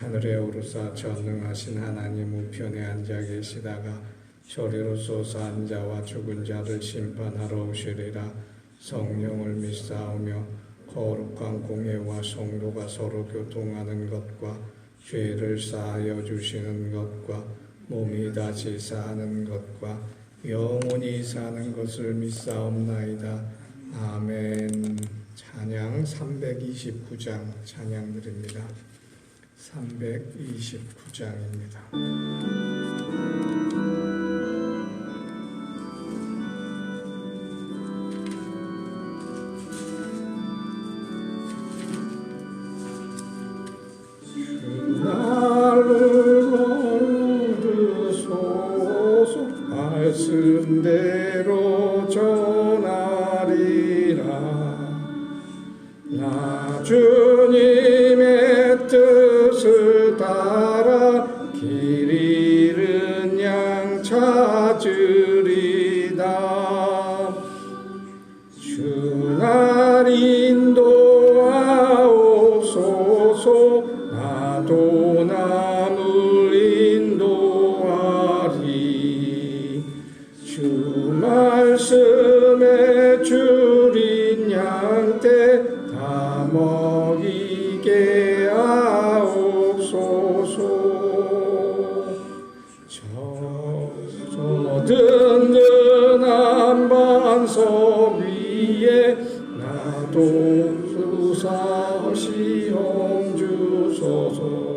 하늘에 오르사 전능하신 하나님 우편에 앉아 계시다가 저리로서 앉아와 죽은 자를 심판하러 오시리라 성령을 믿사오며 거룩한 공예와 성도가 서로 교통하는 것과 죄를 사하여 주시는 것과 몸이 다시 사는 것과 영원히 사는 것을 믿사옵나이다. 아멘. 찬양 329장 찬양 드립니다. 329장입니다. 나를 얻으소서 말씀대로 전하리라 나 주님 든든한 반석 위에 나도 수사시험 주소서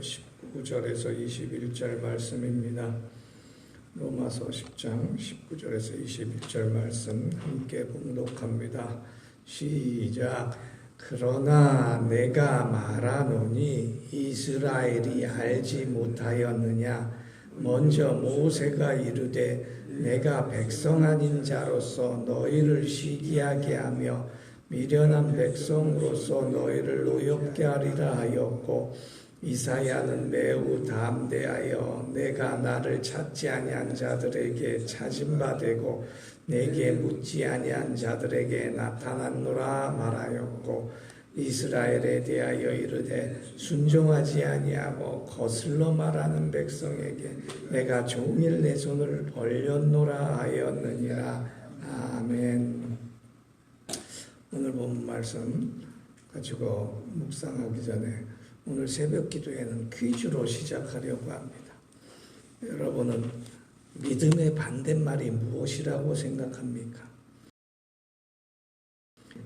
19절에서 21절 말씀입니다. 로마서 10장 19절에서 21절 말씀 함께 봉독합니다. 시작. 그러나 내가 말하노니 이스라엘이 알지 못하였느냐 먼저 모세가 이르되 내가 백성 아닌 자로서 너희를 시기하게 하며 미련한 백성으로서 너희를 노엽게 하리라 하였고 이사야는 매우 담대하여 내가 나를 찾지 아니한 자들에게 찾은 바 되고 내게 묻지 아니한 자들에게 나타났노라 말하였고 이스라엘에 대하여 이르되 순종하지 아니하고 거슬러 말하는 백성에게 내가 종일 내 손을 벌렸노라 하였느니라 아멘. 오늘 본 말씀 가지고 묵상하기 전에 오늘 새벽 기도에는 퀴즈로 시작하려고 합니다. 여러분은 믿음의 반대말이 무엇이라고 생각합니까?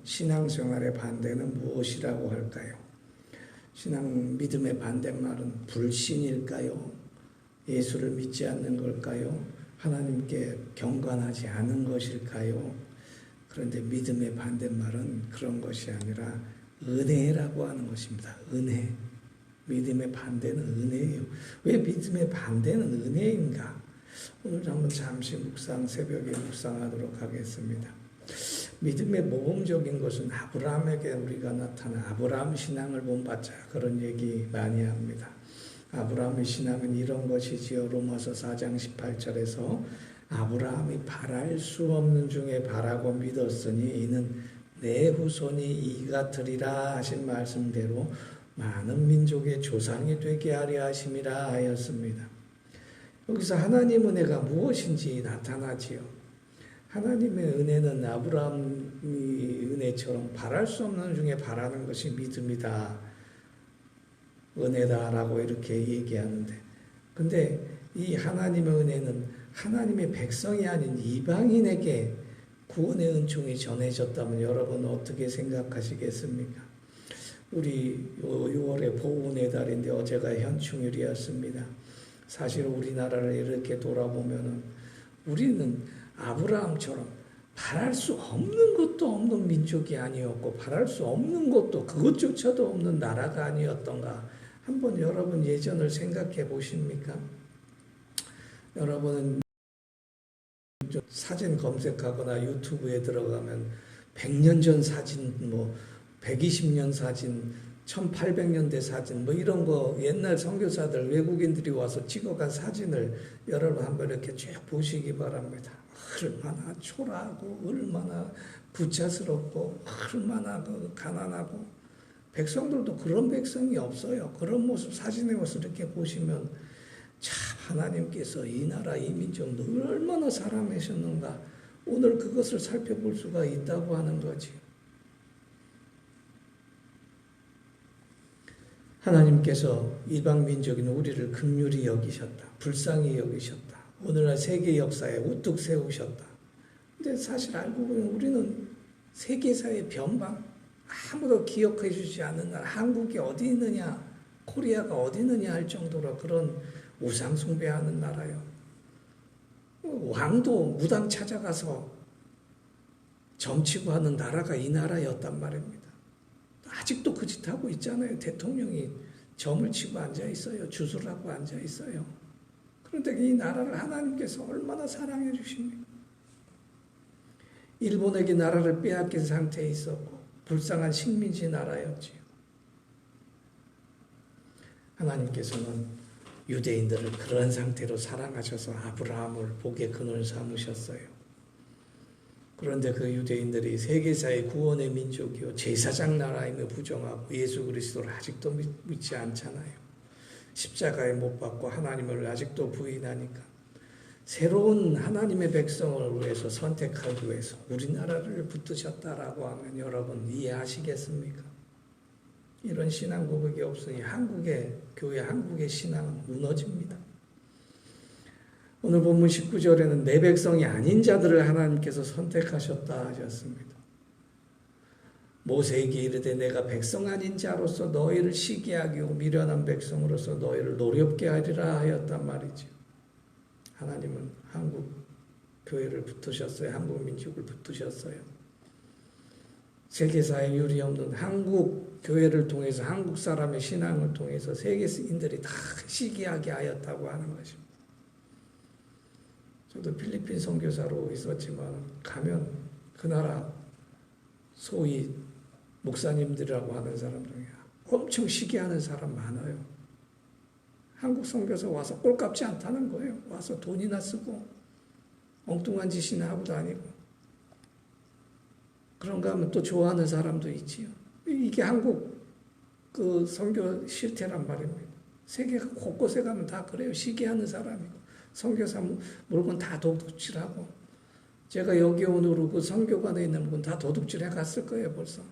신앙생활의 반대는 무엇이라고 할까요? 신앙 믿음의 반대말은 불신일까요? 예수를 믿지 않는 걸까요? 하나님께 경건하지 않은 것일까요? 그런데 믿음의 반대말은 그런 것이 아니라 은혜라고 하는 것입니다. 은혜. 믿음의 반대는 은혜예요. 왜 믿음의 반대는 은혜인가? 오늘 한번 잠시 묵상, 새벽에 묵상하도록 하겠습니다. 믿음의 모범적인 것은 아브라함에게 우리가 나타난 아브라함 신앙을 본받자 그런 얘기 많이 합니다. 아브라함의 신앙은 이런 것이지요. 로마서 4장 18절에서 아브라함이 바랄 수 없는 중에 바라고 믿었으니 이는 내 후손이 이 같으리라 하신 말씀대로 많은 민족의 조상이 되게 하려 하심이라 하였습니다. 여기서 하나님 은혜가 무엇인지 나타나지요. 하나님의 은혜는 아브라함이 은혜처럼 바랄 수 없는 중에 바라는 것이 믿음이다. 은혜다라고 이렇게 얘기하는데. 근데 이 하나님의 은혜는 하나님의 백성이 아닌 이방인에게 구원의 은총이 전해졌다면 여러분 어떻게 생각하시겠습니까? 우리 6월에 보훈의 달인데 어제가 현충일이었습니다. 사실 우리나라를 이렇게 돌아보면 우리는 아브라함처럼 바랄 수 없는 것도 없는 민족이 아니었고 바랄 수 없는 것도 그것조차도 없는 나라가 아니었던가 한번 여러분 예전을 생각해 보십니까? 여러분은 사진 검색하거나 유튜브에 들어가면 100년 전 사진, 뭐 120년 사진, 1800년대 사진, 뭐 이런 거 옛날 선교사들 외국인들이 와서 찍어간 사진을 여러분 한번 이렇게 쭉 보시기 바랍니다. 얼마나 초라하고 얼마나 부차스럽고 얼마나 그 가난하고 백성들도 그런 백성이 없어요. 그런 모습 사진의 모습 이렇게 보시면 참 하나님께서 이 나라 이 민족 얼마나 사랑하셨는가 오늘 그것을 살펴볼 수가 있다고 하는 거지. 하나님께서 이방 민족인 우리를 극률히 여기셨다. 불쌍히 여기셨다. 오늘날 세계 역사에 우뚝 세우셨다. 근데 사실 알고 보면 우리는 세계사의 변방 아무도 기억해 주지 않는 나라 한국이 어디 있느냐 코리아가 어디 있느냐 할 정도로 그런 우상 숭배하는 나라요. 왕도 무당 찾아가서 점치고 하는 나라가 이 나라였단 말입니다. 아직도 그 짓 하고 있잖아요. 대통령이 점을 치고 앉아 있어요. 주술 하고 앉아 있어요. 그런데 이 나라를 하나님께서 얼마나 사랑해 주십니까? 일본에게 나라를 빼앗긴 상태에 있었고 불쌍한 식민지 나라였지요. 하나님께서는 유대인들을 그런 상태로 사랑하셔서 아브라함을 복의 근원을 삼으셨어요. 그런데 그 유대인들이 세계사의 구원의 민족이요 제사장 나라임을 부정하고 예수 그리스도를 아직도 믿지 않잖아요. 십자가에 못 박고 하나님을 아직도 부인하니까 새로운 하나님의 백성을 위해서 선택하기 위해서 우리나라를 붙드셨다라고 하면 여러분 이해하시겠습니까? 이런 신앙 고백이 없으니 한국의 교회, 한국의 신앙은 무너집니다. 오늘 본문 19절에는 내 백성이 아닌 자들을 하나님께서 선택하셨다 하셨습니다. 모세에게 이르되 내가 백성 아닌 자로서 너희를 시기하기 미련한 백성으로서 너희를 노렵게 하리라 하였단 말이죠. 하나님은 한국 교회를 붙으셨어요. 한국 민족을 붙으셨어요. 세계사에 유리 없는 한국 교회를 통해서 한국 사람의 신앙을 통해서 세계인들이 다 시기하게 하였다고 하는 것입니다. 저도 필리핀 선교사로 있었지만 가면 그 나라 소위 목사님들이라고 하는 사람 중에 엄청 시기하는 사람 많아요. 한국 선교사 와서 꼴값지 않다는 거예요. 와서 돈이나 쓰고 엉뚱한 짓이나 하고 다니고 그런가 하면 또 좋아하는 사람도 있지요. 이게 한국 그 선교 실태란 말입니다. 세계 곳곳에 가면 다 그래요. 시기하는 사람이고 선교사 물건 다 도둑질하고 제가 여기 오늘 그 선교관에 있는 물건 다 도둑질해 갔을 거예요 벌써.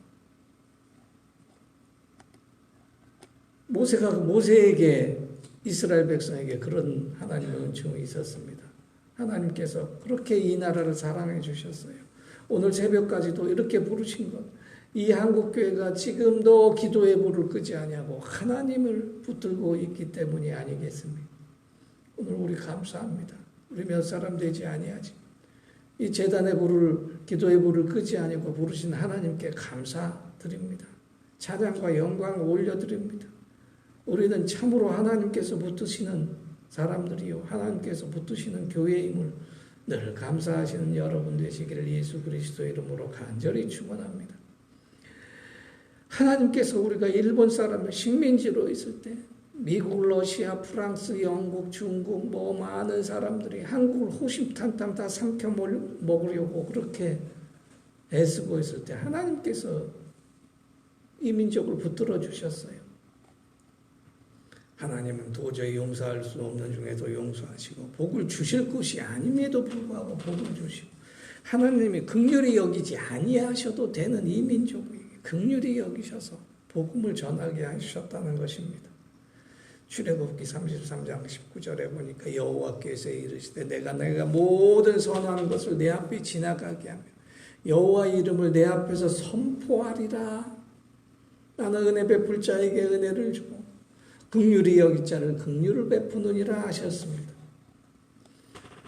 모세가 모세에게 이스라엘 백성에게 그런 하나님의 은총이 있었습니다. 하나님께서 그렇게 이 나라를 사랑해 주셨어요. 오늘 새벽까지도 이렇게 부르신 것. 이 한국교회가 지금도 기도의 불을 끄지 아니하고 하나님을 붙들고 있기 때문이 아니겠습니까? 오늘 우리 감사합니다. 우리 몇 사람 되지 아니하지. 이 재단의 불을 기도의 불을 끄지 아니고 부르신 하나님께 감사드립니다. 찬양과 영광을 올려드립니다. 우리는 참으로 하나님께서 붙드시는 사람들이요. 하나님께서 붙드시는 교회임을 늘 감사하시는 여러분 되시기를 예수 그리스도 이름으로 간절히 축원합니다. 하나님께서 우리가 일본 사람을 식민지로 있을 때 미국, 러시아, 프랑스, 영국, 중국 뭐 많은 사람들이 한국을 호심탄탄 다 삼켜 먹으려고 그렇게 애쓰고 있을 때 하나님께서 이 민족을 붙들어 주셨어요. 하나님은 도저히 용서할 수 없는 중에도 용서하시고 복을 주실 것이 아님에도 불구하고 복을 주시고 하나님이 극률이 여기지 아니하셔도 되는 이 민족에게 극률이 여기셔서 복음을 전하게 하셨다는 것입니다. 출애굽기 33장 19절에 보니까 여호와께서 이르시되 내가 내가 모든 선한 것을 내 앞에 지나가게 하며 여호와 이름을 내 앞에서 선포하리라. 나는 은혜 베풀 자에게 은혜를 주고 극률이 여기 자를 극률을 베푸느니라 하셨습니다.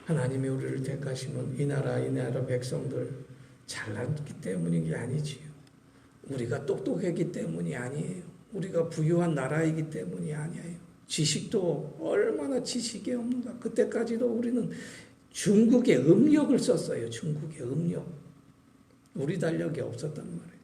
하나님이 우리를 택하시면 이 나라 이 나라 백성들 잘났기 때문인 게 아니지요. 우리가 똑똑했기 때문이 아니에요. 우리가 부유한 나라이기 때문이 아니에요. 지식도 얼마나 지식이 없는가. 그때까지도 우리는 중국의 음력을 썼어요. 중국의 음력. 우리 달력이 없었단 말이에요.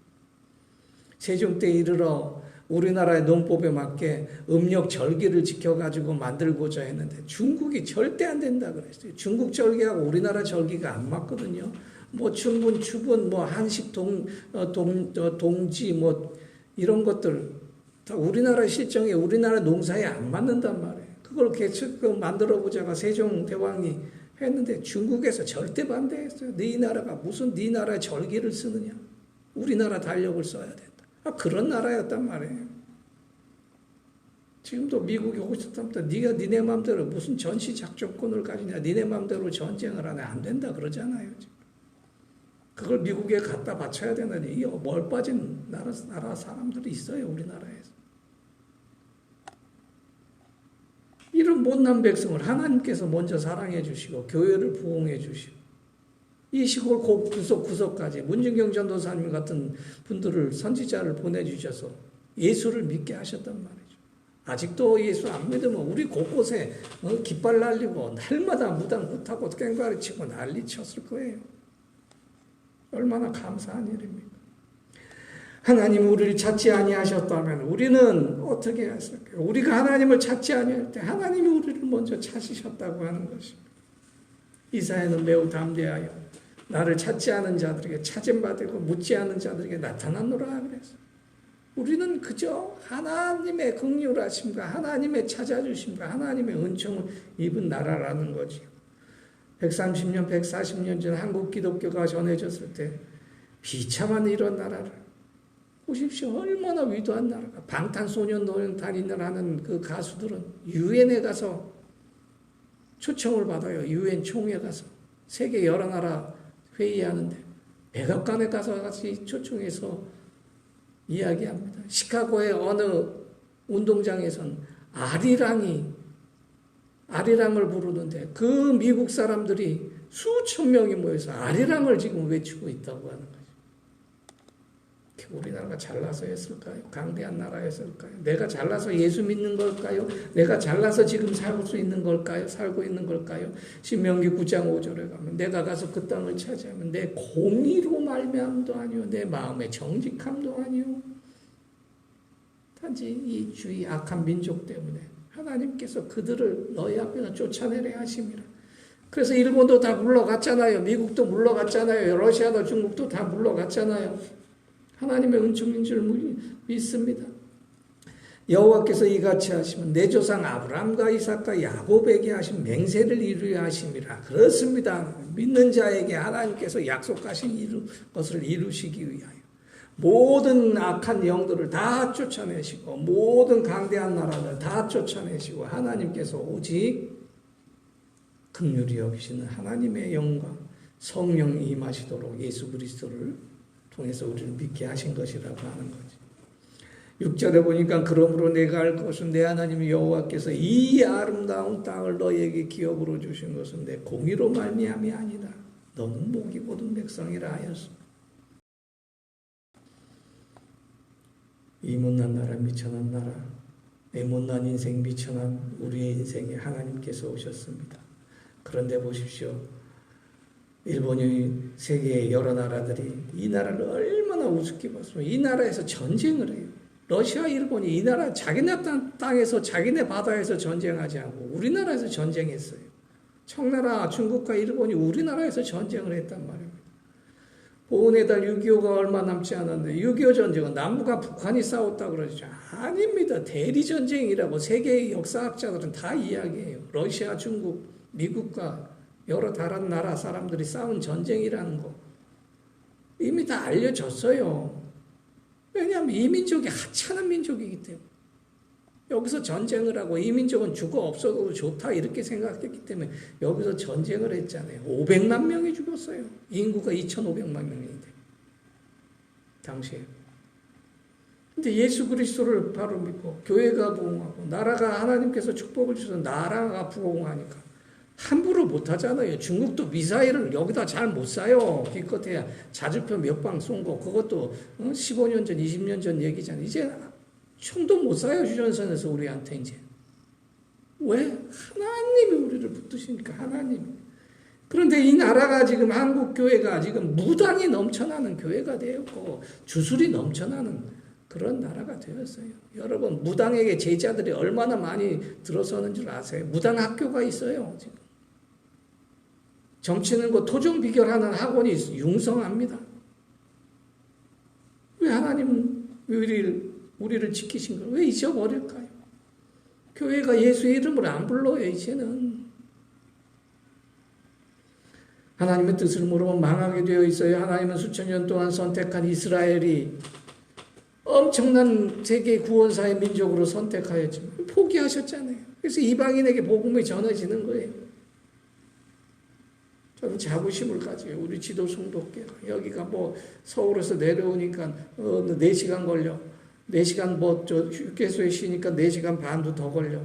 세종 때 이르러 우리나라의 농법에 맞게 음력 절기를 지켜가지고 만들고자 했는데 중국이 절대 안 된다 그랬어요. 중국 절기하고 우리나라 절기가 안 맞거든요. 뭐 춘분, 추분, 뭐 한식 동, 어, 동, 어, 동지 뭐 이런 것들 다 우리나라 실정에 우리나라 농사에 안 맞는단 말이에요. 그걸 개척 그 만들어 보자가 세종 대왕이 했는데 중국에서 절대 반대했어요. 네 나라가 무슨 네 나라 절기를 쓰느냐? 우리나라 달력을 써야 된다. 아, 그런 나라였단 말이에요. 지금도 미국이 싶다면서 네가 니네 마음대로 무슨 전시 작전권을 가지냐? 니네 마음대로 전쟁을 하냐? 안 된다 그러잖아요. 그걸 미국에 갖다 바쳐야 되는데 이 멀 빠진 나라, 나라 사람들이 있어요. 우리나라에서. 이런 못난 백성을 하나님께서 먼저 사랑해 주시고 교회를 부흥해 주시고 이 시골 구석 구석까지 문진경 전도사님 같은 분들을 선지자를 보내주셔서 예수를 믿게 하셨단 말이죠. 아직도 예수 안 믿으면 우리 곳곳에 어, 깃발 날리고 날마다 무당 못하고 깽가리 치고 난리 쳤을 거예요. 얼마나 감사한 일입니까? 하나님 우리를 찾지 아니하셨다면 우리는 어떻게 했을까요? 우리가 하나님을 찾지 아니할 때 하나님이 우리를 먼저 찾으셨다고 하는 것입니다. 이사야는 매우 담대하여 나를 찾지 않은 자들에게 찾음 받고 묻지 않은 자들에게 나타나노라 그랬어. 우리는 그저 하나님의 긍휼하심과 하나님의 찾아주심과 하나님의 은총을 입은 나라라는 거지. 130년, 140년 전 한국 기독교가 전해졌을 때 비참한 이런 나라를 보십시오. 얼마나 위대한 나라가. 방탄소년단을 하는 그 가수들은 유엔에 가서 초청을 받아요. 유엔 총회 가서. 세계 여러 나라 회의하는데 백악관에 가서 같이 초청해서 이야기합니다. 시카고의 어느 운동장에선 아리랑이 아리랑을 부르는데 그 미국 사람들이 수천 명이 모여서 아리랑을 지금 외치고 있다고 하는 거죠. 우리나라가 잘나서 했을까요? 강대한 나라였을까요? 내가 잘나서 예수 믿는 걸까요? 내가 잘나서 지금 살고 수 있는 걸까요? 살고 있는 걸까요? 신명기 9장 5절에 가면 내가 가서 그 땅을 차지하면 내 공의로 말미암도 아니요 내 마음의 정직함도 아니요 단지 이 주의 악한 민족 때문에 하나님께서 그들을 너희 앞에서 쫓아내려 하심이라. 그래서 일본도 다 물러갔잖아요. 미국도 물러갔잖아요. 러시아도 중국도 다 물러갔잖아요. 하나님의 은총인 줄 믿습니다. 여호와께서 이같이 하시면 내 조상 아브라함과 이삭과 야곱에게 하신 맹세를 이루려 하심이라. 그렇습니다. 믿는 자에게 하나님께서 약속하신 이루, 것을 이루시기 위하여 모든 악한 영들을 다 쫓아내시고 모든 강대한 나라를 다 쫓아내시고 하나님께서 오직 극률이 여기시는 하나님의 영광 성령이 임하시도록 예수 그리스도를 통해서 우리를 믿게 하신 것이라고 하는 거지. 6절에 보니까 그러므로 내가 알 것은 내 하나님 여호와께서 이 아름다운 땅을 너에게 기업으로 주신 것은 내 공의로 말미암이 아니다. 너는 목이 고든 백성이라 하였어. 이 못난 나라 미천한 나라 내 못난 인생 미천한 우리의 인생에 하나님께서 오셨습니다. 그런데 보십시오. 일본이 세계의 여러 나라들이 이 나라를 얼마나 우습게 봤으면 이 나라에서 전쟁을 해요. 러시아, 일본이 이 나라 자기네 땅에서 자기네 바다에서 전쟁하지 않고 우리나라에서 전쟁했어요. 청나라, 중국과 일본이 우리나라에서 전쟁을 했단 말입니다. 보훈의 달 6.25가 얼마 남지 않았는데 6.25 전쟁은 남부가 북한이 싸웠다 그러죠. 아닙니다. 대리 전쟁이라고 세계의 역사학자들은 다 이야기해요. 러시아, 중국, 미국과 여러 다른 나라 사람들이 싸운 전쟁이라는 거. 이미 다 알려졌어요. 왜냐하면 이 민족이 하찮은 민족이기 때문에. 여기서 전쟁을 하고 이 민족은 죽어 없어도 좋다 이렇게 생각했기 때문에 여기서 전쟁을 했잖아요. 500만 명이 죽었어요. 인구가 2,500만 명인데 당시에. 근데 예수 그리스도를 바로 믿고 교회가 부흥하고 나라가 하나님께서 축복을 주셔서 나라가 부흥하니까 함부로 못 하잖아요. 중국도 미사일을 여기다 잘 못 쏴요. 기껏해야 자주표 몇 방 쏜 거 그것도 15년 전, 20년 전 얘기잖아요. 이제 총도 못 쏴요. 휴전선에서 우리한테 이제. 왜? 하나님이 우리를 붙드시니까 하나님이. 그런데 이 나라가 지금 한국 교회가 지금 무당이 넘쳐나는 교회가 되었고 주술이 넘쳐나는 그런 나라가 되었어요. 여러분 무당에게 제자들이 얼마나 많이 들어서는 줄 아세요? 무당 학교가 있어요. 지금. 정치는 거 토종 비결하는 학원이 융성합니다. 왜 하나님 우리를 우리를 지키신 걸 왜 잊어버릴까요? 교회가 예수의 이름을 안 불러요 이제는. 하나님의 뜻을 모르면 망하게 되어 있어요. 하나님은 수천 년 동안 선택한 이스라엘이 엄청난 세계 구원사의 민족으로 선택하였지만 포기하셨잖아요. 그래서 이방인에게 복음이 전해지는 거예요. 저는 자부심을 가져요. 우리 지도 성도께가 여기가 뭐 서울에서 내려오니까 어, 4시간 걸려. 4시간 뭐저 휴게소에 쉬니까 4시간 반도 더 걸려.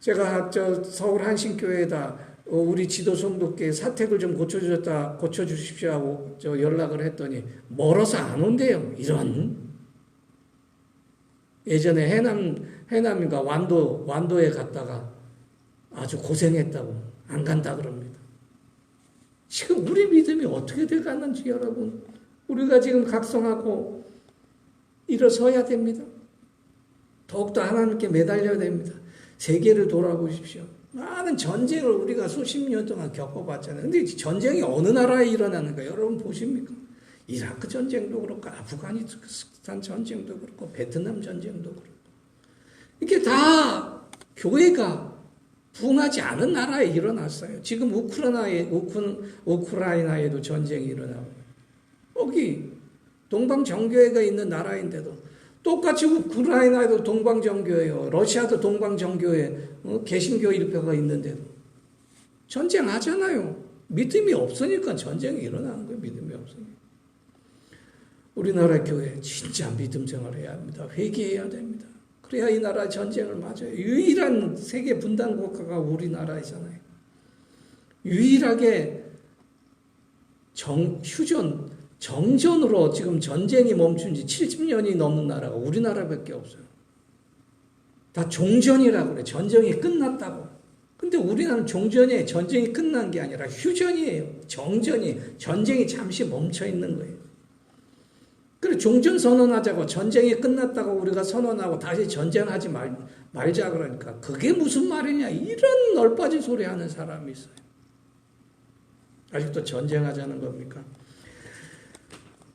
제가 저 서울 한신교회에다 어, 우리 지도 성도께 사택을 좀 고쳐주셨다 고쳐주십시오 하고 저 연락을 했더니 멀어서 안 온대요. 이런 예전에 해남 해남인가 완도 완도에 갔다가 아주 고생했다고 안 간다 그럽니다. 지금 우리 믿음이 어떻게 돼가는지 여러분 우리가 지금 각성하고 일어서야 됩니다. 더욱더 하나님께 매달려야 됩니다. 세계를 돌아보십시오. 많은 전쟁을 우리가 수십 년 동안 겪어봤잖아요. 근데 전쟁이 어느 나라에 일어나는가 여러분 보십니까? 이라크 전쟁도 그렇고 아프가니스탄 전쟁도 그렇고 베트남 전쟁도 그렇고 이게 다 교회가 부흥하지 않은 나라에 일어났어요. 지금 우크라이나에 우크, 우크라이나에도 전쟁이 일어나고 여기 동방정교회가 있는 나라인데도 똑같이 우크라이나에도 동방정교회요. 러시아도 동방정교회, 어, 개신교 일표가 있는데도 전쟁하잖아요. 믿음이 없으니까 전쟁이 일어나는 거예요. 믿음이 없으니까. 우리나라 교회 진짜 믿음 생활해야 합니다. 회개해야 됩니다. 그래야 이 나라 전쟁을 맞아요. 유일한 세계 분단 국가가 우리나라이잖아요. 유일하게 정, 휴전, 정전으로 지금 전쟁이 멈춘 지 70년이 넘는 나라가 우리나라밖에 없어요. 다 종전이라고 그래. 전쟁이 끝났다고. 근데 우리나라는 종전에 전쟁이 끝난 게 아니라 휴전이에요. 정전이, 전쟁이 잠시 멈춰 있는 거예요. 그래, 종전 선언하자고 전쟁이 끝났다고 우리가 선언하고 다시 전쟁하지 말, 말자 그러니까 그게 무슨 말이냐. 이런 널빠진 소리 하는 사람이 있어요. 아직도 전쟁하자는 겁니까?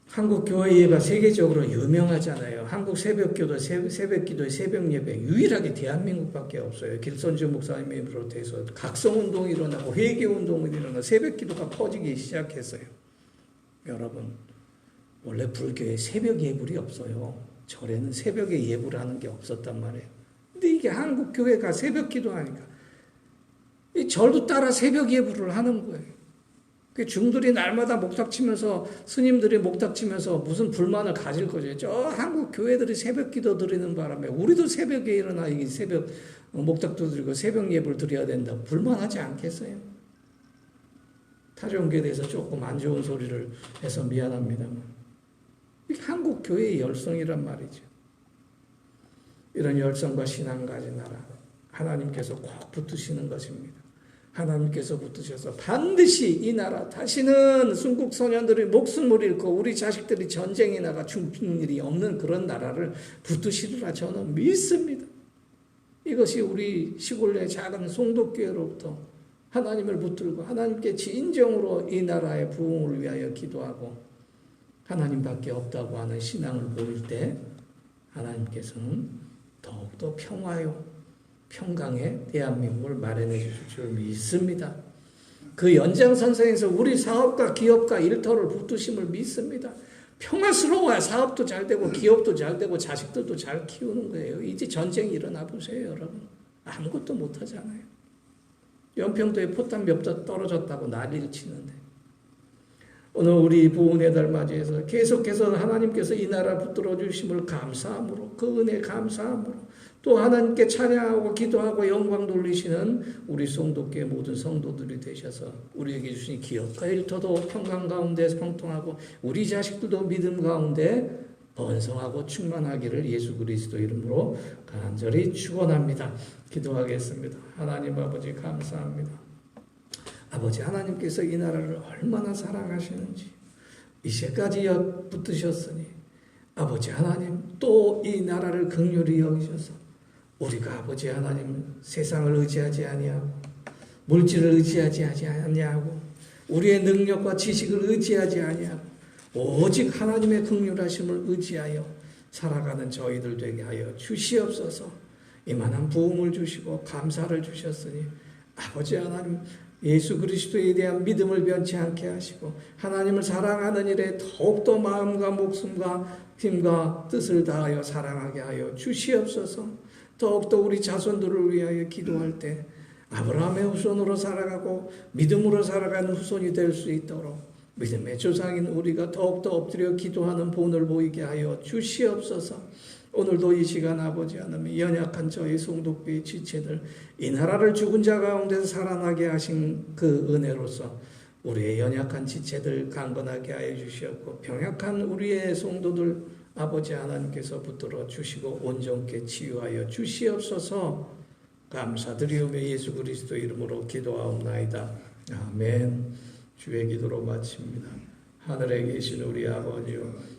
한국 교회 예배가 세계적으로 유명하잖아요. 한국 새벽기도, 새벽기도, 새벽 예배 유일하게 대한민국밖에 없어요. 길선주 목사님이 비롯해서 각성운동이 일어나고 회개운동이 일어나고 새벽기도가 퍼지기 시작했어요. 여러분 원래 불교에 새벽 예불이 없어요. 절에는 새벽에 예불 하는 게 없었단 말이에요. 근데 이게 한국 교회가 새벽 기도하니까 이 절도 따라 새벽 예불을 하는 거예요. 그 중들이 날마다 목탁 치면서 스님들이 목탁 치면서 무슨 불만을 가질 거죠. 저 한국 교회들이 새벽 기도 드리는 바람에 우리도 새벽에 일어나 이 새벽 목탁도 드리고 새벽 예불 드려야 된다. 불만하지 않겠어요? 타종교에 대해서 조금 안 좋은 소리를 해서 미안합니다만 이게 한국 교회의 열성이란 말이죠. 이런 열성과 신앙 가진 나라 하나님께서 꼭 붙으시는 것입니다. 하나님께서 붙으셔서 반드시 이 나라 다시는 순국 소년들이 목숨을 잃고 우리 자식들이 전쟁에 나가 죽는 일이 없는 그런 나라를 붙으시리라 저는 믿습니다. 이것이 우리 시골의 작은 송도교회로부터 하나님을 붙들고 하나님께 진정으로 이 나라의 부흥을 위하여 기도하고 하나님밖에 없다고 하는 신앙을 보일 때 하나님께서는 더욱더 평화요, 평강의 대한민국을 마련해 주실 줄 믿습니다. 그 연장선상에서 우리 사업가, 기업가 일터를 붙드심을 믿습니다. 평화스러워야 사업도 잘 되고 기업도 잘 되고 자식들도 잘 키우는 거예요. 이제 전쟁이 일어나 보세요, 여러분. 아무것도 못 하잖아요. 연평도에 포탄 몇 대 떨어졌다고 난리를 치는데 오늘 우리 부흥의 달 맞이해서 계속해서 하나님께서 이 나라 붙들어 주심을 감사함으로 그 은혜 감사함으로 또 하나님께 찬양하고 기도하고 영광 돌리시는 우리 성도께 모든 성도들이 되셔서 우리에게 주신 기업과 일터도 평강 가운데 성통하고 우리 자식들도 믿음 가운데 번성하고 충만하기를 예수 그리스도 이름으로 간절히 축원합니다. 기도하겠습니다. 하나님 아버지 감사합니다. 아버지 하나님께서 이 나라를 얼마나 사랑하시는지 이제까지 붙드셨으니 아버지 하나님 또 이 나라를 극률히 여기셔서 우리가 아버지 하나님 세상을 의지하지 아니하고 물질을 의지하지 아니하고 우리의 능력과 지식을 의지하지 아니하고 오직 하나님의 극률하심을 의지하여 살아가는 저희들 되게 하여 주시옵소서. 이만한 부흥을 주시고 감사를 주셨으니 아버지 하나님 예수 그리스도에 대한 믿음을 변치 않게 하시고 하나님을 사랑하는 일에 더욱더 마음과 목숨과 힘과 뜻을 다하여 사랑하게 하여 주시옵소서. 더욱더 우리 자손들을 위하여 기도할 때 아브라함의 후손으로 살아가고 믿음으로 살아가는 후손이 될 수 있도록 믿음의 조상인 우리가 더욱더 엎드려 기도하는 본을 보이게 하여 주시옵소서. 오늘도 이 시간 아버지 하나님 연약한 저희 송독교의 지체들 이 나라를 죽은 자 가운데서 살아나게 하신 그 은혜로서 우리의 연약한 지체들 강건하게 하여 주시었고 병약한 우리의 성도들 아버지 하나님께서 붙들어 주시고 온전케 치유하여 주시옵소서 감사드리오며 예수 그리스도 이름으로 기도하옵나이다. 아멘 주의 기도로 마칩니다. 하늘에 계신 우리 아버지여